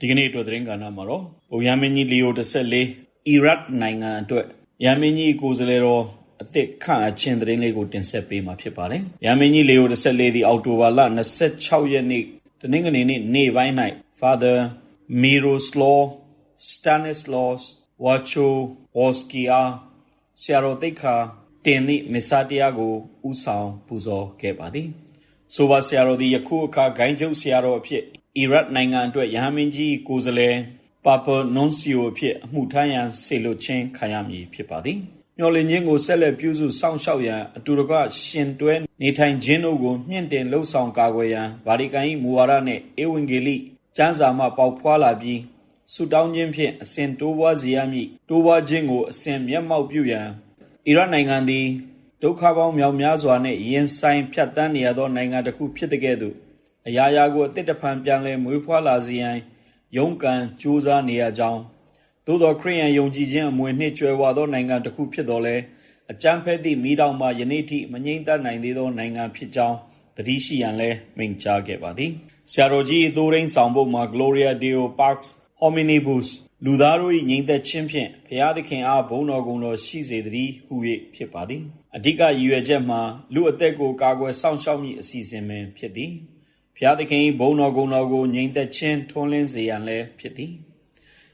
ဒီကနေ့အတွက်သတင်းကဏ္ဍမှာတော့ပုံရမင်းကြီးလီယို14အီရတ်နိုင်ငံအတွက်ရမင်းကြီးကိုယ်စားလှယ်တော်အသစ်ခန့်အချင်းသတင်းလေးကိုတင်ဆက်ပေးမှာဖြစ်ပါတယ်။ရမင်းကြီးလီယို14ဒီအောက်တိုဘာလ26ရက်နေ့တနင်္ဂနွေနေ့နေ့ပိုင်း၌ Father Miroslav Stanislaus Wacho Oskia ဆရာတော်တိတ်ခါတင်သည့်မစ္စာတရားကိုဥဆောင်ပူဇော်ခဲ့ပါသည်။ဆိုပါဆရာတော်သည်ယခုအခါဂိုင်းကျုပ်ဆရာတော်အဖြစ် အီရတ်နိုင်ငံအတွက်ယဟန်မင်းကြီး ကိုယ်စားလှယ်ပါပနွန်စီယိုအဖြစ် အမှုထမ်းရန်ဆေလွတ်ခြင်းခံရမည်ဖြစ်ပါသည်။မျော်လင့်ခြင်းကို ဆက်လက်ပြုစုစောင့်ရှောက်ရန် အတူတကွရှင်တွဲနေထိုင်ခြင်းတို့ကို မြင့်တင်လှုပ်ဆောင်ကာကွယ်ရန် ဗာတီကန်၏မူဝါဒနှင့် ဧဝံဂေလိကျမ်းစာမှ ပေါက်ဖွာလာပြီး ဆုတောင်းခြင်းဖြင့် အစဉ်တိုးပွားစေရမည်တိုးပွားခြင်းကို အစဉ်မျက်မှောက်ပြုရန် အီရတ်နိုင်ငံသည် ဒုက္ခပေါင်းမြောက်များစွာနှင့် ရင်ဆိုင်ဖြတ်တန်းနေရသော နိုင်ငံတစ်ခုဖြစ်တဲ့ကဲ့သို့ အရာရာကိုအသစ်တဖန်ပြန်လည်မွေးဖွားလာစေရန်ရုန်းကန်ကြိုးစားနေရကြောင်းသို့သောခရိယန်ယုံကြည်ခြင်းအမွေနှင့်ကြွယ်ဝသောနိုင်ငံတစ်ခုဖြစ်တော်လဲအကြမ်းဖက်သည့်မိတောင်မှယနေ့ထိမငြိမ့်သက်နိုင်သေးသောနိုင်ငံဖြစ်ကြောင်းတတိရှိရန်လဲမိန့်ကြားခဲ့ပါသည်ဆရာတော်ကြီးသိုးရင်းဆောင်ဖို့မှာ Gloria Deo Pax Hominibus လူသားတို့၏ငြိမ်သက်ခြင်းဖြင့်ဘုရားသခင်အားဘုန်းတော်ကုံတော်ရှိစေတည်းဟု၍ဖြစ်ပါသည်အဓိကရည်ရွယ်ချက်မှာလူအသက်ကိုကာကွယ်စောင့်ရှောက်မည့်အစီအစဉ်ပင်ဖြစ်သည် ဘုရားသခင်၏ဘုန်းတော်ကုံတော်ကိုငြိမ်သက်ခြင်းထွန်းလင်းစေရန်လည်းဖြစ်သည်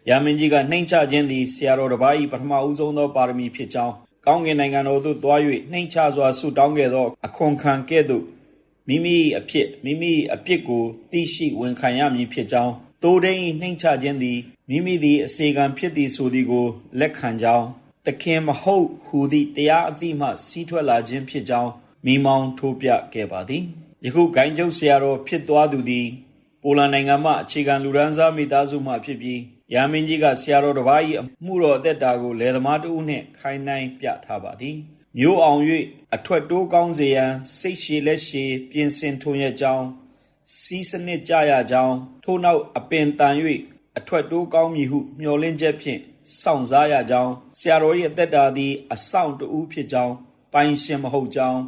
ယာမင်းကြီးကနှိမ့်ချခြင်းသည်ဆရာတော်တစ်ပါး၏ပထမဦးဆုံးသောပါရမီဖြစ်ကြောင်းကောင်းကင်နိုင်ငံတော်သို့သွား၍နှိမ့်ချစွာဆုတောင်းခဲ့သောအခွန်ခံကဲ့သို့မိမိအဖြစ်မိမိအပြစ်ကိုသိရှိဝန်ခံရမည်ဖြစ်ကြောင်းသိုးဒိန်နှိမ့်ချခြင်းသည်မိမိသည်အစေခံဖြစ်သည်ဆိုသည်ကိုလက်ခံကြောင်းသခင်မဟုတ်ဟူသည့်တရားအသည့်မှစီးထွက်လာခြင်းဖြစ်ကြောင်းမိမောင်းထိုးပြခဲ့ပါသည် ယခုဂိုင်းကျုပ်ဆရာတော်ဖြစ်သွားသူသည် ပိုလန်နိုင်ငံမှအခြေခံလူရန်စားမိသားစုမှဖြစ်ပြီးရာမင်းကြီးကဆရာတော်တစ်ပါး၏အမှုတော်အသက်တာကိုလယ်သမားတဦးနှင့်ခိုင်းနှိုင်းပြထားပါသည်မျိုးအောင်၍အထွက်တိုးကောင်းစေရန်စိတ်ရှည်လက်ရှည်ပြင်ဆင်ထွန်ရကြောင်းစီးစနစ်ကြရကြောင်းထို့နောက်အပင်တန်၍အထွက်တိုးကောင်းမည်ဟုမျှော်လင့်ချက်ဖြင့်စောင့်စားရကြောင်းဆရာတော်၏အသက်တာသည် အဆောင်တူဖြစ်ကြောင်းပိုင်ရှင်မဟုတ်ကြောင်း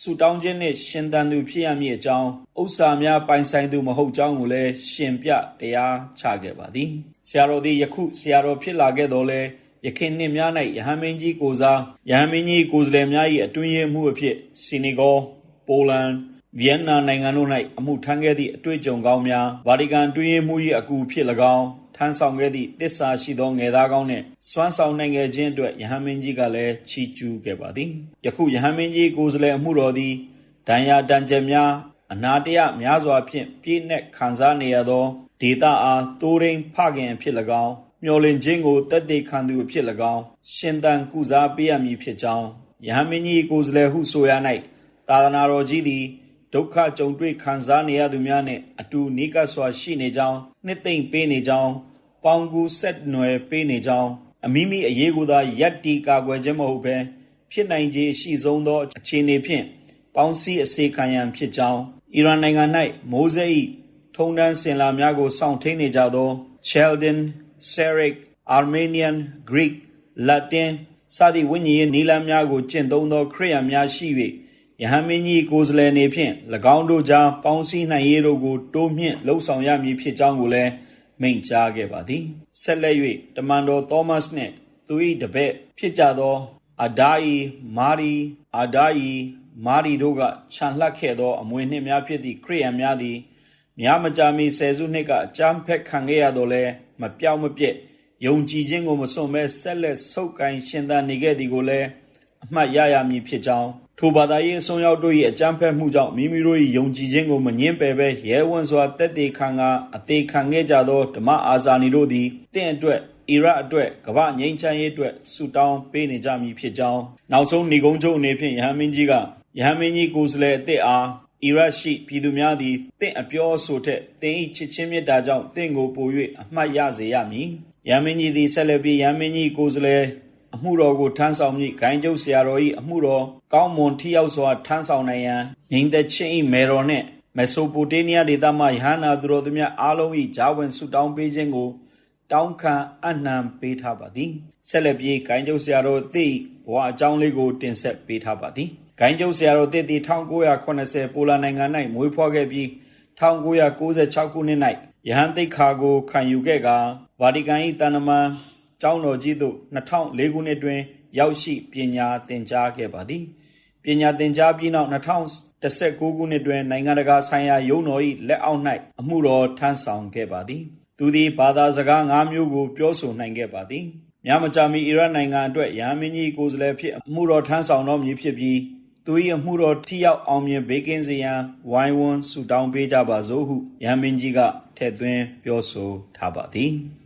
ဆုတောင်းခြင်းနှင့်ရှင်သန်သူဖြစ်ရမည်အကြောင်းဥစ္စာများပိုင်ဆိုင်သူမဟုတ်ကြောင်းကိုလည်းရှင်ပြတရားချခဲ့ပါသည်ဆရာတော်သည်ယခုဆရာတော်ဖြစ်လာခဲ့တော်လဲယခင်နှစ်များ၌ယဟန်မင်းကြီးကိုစားယဟန်မင်းကြီးကိုယ်စားလှယ်များ၏အတွင်းရေးမှုအဖြစ်စီနီဂေါပိုလန်ဗီယက်နာနိုင်ငံတို့၌အမှုထမ်းခဲ့သည့်အတွေ့အကြုံကောင်းများဗာတီကန်တွင်းရေးမှု၏အကူဖြစ်၎င်း ထမ်းဆောင်ခဲ့သည့်တစ္ဆာရှိသော ငယ်သားကောင်းနှင့် စွမ်းဆောင်နိုင်ခဲ့ခြင်းအတွက်ယဟန်မင်းကြီးကလည်း ချီးကျူးခဲ့ပါသည် ယခုယဟန်မင်းကြီး ကိုယ်စားလှယ်အမှုတော်သည် ဒဏ်ရာတန်ချက်များ အနာတရများစွာဖြင့် ပြည့်နှက်ခံစားနေရသော ဒေတာအားတိုးရင်းဖခင်ဖြစ်၎င်း မျော်လင့်ခြင်းကိုတက်တေခံသူဖြစ်၎င်း ရှင်သန်ကုစားပေးရမည်ဖြစ်ကြောင်းယဟန်မင်းကြီး ကိုယ်စားလှယ်ဟု ဆိုရ၌သာသနာတော်ကြီးသည် ဒုက္ခကြုံတွေ့ခံစားနေရသူများနှင့်အတူနိကစွာရှိနေကြောင်းနှစ်သိမ့်ပေးနေကြောင်းပေါင်းကူဆက်နွယ်ပေးနေကြောင်းအမိမိအရေးကိုသာယက်တီကာကွယ်ခြင်းမဟုတ်ဘဲဖြစ်နိုင်ခြေရှိဆုံးသောအခြေအနေဖြင့်ပေါင်းစည်းအစေခံရန်ဖြစ်ကြောင်းအီရန်နိုင်ငံ၌မိုးစဲ၏ထုံတန်းစင်လာများကိုစောင့်ထိန်နေကြသော Chaldean, Syriac, Armenian, Greek, Latin စသည့်ဝိညာဉ်ရေးနီလန်းများကိုကျင့်သုံးသောခရိယာများရှိ၍ ယဟန်မင်းကြီးကိုယ်စားလှယ်နေဖြင့်၎င်းတို့ကြားပေါင်းစည်းနိုင်ရေးတို့ကိုတိုးမြင့်လှုံ့ဆော်ရမည်ဖြစ်ကြောင်းကိုလည်းမိန့်ကြားခဲ့ပါသည်ဆက်လက်၍တမန်တော်သောမတ်နှင့်သူ၏တပည့်ဖြစ်ကြသောအဒါယီမာရီအဒါယီမာရီတို့ကခြံလှပ်ခဲ့သောအမွေနှင့်များဖြစ်သည့်ခရိယန်များသည်များမကြာမီဆယ်စုနှစ်ကအကြမ်းဖက်ခံခဲ့ရတော့လဲမပြောင်းမပြည့်ယုံကြည်ခြင်းကိုမစွန့်မဲဆက်လက်ဆုပ်ကိုင်ရှင်သန်နေခဲ့သည်ကိုလည်း အမှတ်ရရမည်ဖြစ်ကြောင်းထိုဘာသာရေးအစွန်းရောက်တို့၏အကြမ်းဖက်မှုကြောင့်မိမိတို့၏ယုံကြည်ခြင်းကိုမငြင်းပယ်ဘဲရဲဝံစွာတက်တေခံကအသေးခံခဲ့ကြသောဓမ္မအာဇာနည်တို့သည်တင့်အတွက်အီရတ်အတွက်ကမ္ဘာငြိမ်းချမ်းရေးအတွက်ဆုတောင်းပေးနေကြမည်ဖြစ်ကြောင်းနောက်ဆုံးဏီကုန်းချုပ်အနေဖြင့်ယဟန်မင်းကြီးကယဟန်မင်းကြီးကိုယ်စားလှယ်အသစ်အားအီရတ်ရှိပြည်သူများသည်တင့်အပြောအဆိုထက်တင်း၏ချစ်ချင်းမြတ်တာကြောင့်တင့်ကိုပို၍အမှတ်ရစေရမည်ယဟန်မင်းကြီးသည်ဆက်လက်ပြီးယဟန်မင်းကြီးကိုယ်စားလှယ် အမှုတော်ကိုထမ်းဆောင်မည့်ဂိုင်းကျုပ်ဆရာတော်၏အမှုတော်ကောင်းမွန်ထိရောက်စွာထမ်းဆောင်နိုင်ရန်ငြိမ်သက်ခြင်း၏မေတော်နှင့်မက်ဆိုပိုတေးနီးယားဒေသမှယဟန္တာသူတော်သူများအားလုံး၏ဂျာဝင်ဆုတောင်းပေးခြင်းကိုတောင်းခံအနှံပေးထားပါသည်ဆက်လက်ပြီးဂိုင်းကျုပ်ဆရာတော်သိဘဝအကြောင်းလေးကိုတင်ဆက်ပေးထားပါသည်ဂိုင်းကျုပ်ဆရာတော်တည်တည်1980ပိုလန်နိုင်ငံ၌မွေးဖွားခဲ့ပြီး1996ခုနှစ်၌ယဟန်တိတ်ခါကိုခံယူခဲ့ကဗာတီကန်၏တန်တမန် ကျောင်းတော်ကြီးသို့2004ခုနှစ်တွင်ရောက်ရှိပညာသင်ကြားခဲ့ပါသည်ပညာသင်ကြားပြီးနောက်2019ခုနှစ်တွင်နိုင်ငံတကာဆိုင်ရာယုံတော်၏လက်အောက်၌အမှုတော်ထမ်းဆောင်ခဲ့ပါသည် သူသည်ဘာသာစကား၅မျိုးကိုပြောဆိုနိုင်ခဲ့ပါသည်မြမကြမီအီရတ်နိုင်ငံအတွက်ရဟန်းမင်းကြီးကိုယ်စားလှယ်ဖြစ်အမှုတော်ထမ်းဆောင်တော်မူဖြစ်ပြီးသူ၏အမှုတော်ထိရောက်အောင်မြင်ဘေးကင်းစေရန်ဝိုင်းဝန်းဆုတောင်းပေးကြပါစို့ဟုရဟန်းမင်းကြီးကထည့်သွင်းပြောဆိုထားပါသည်။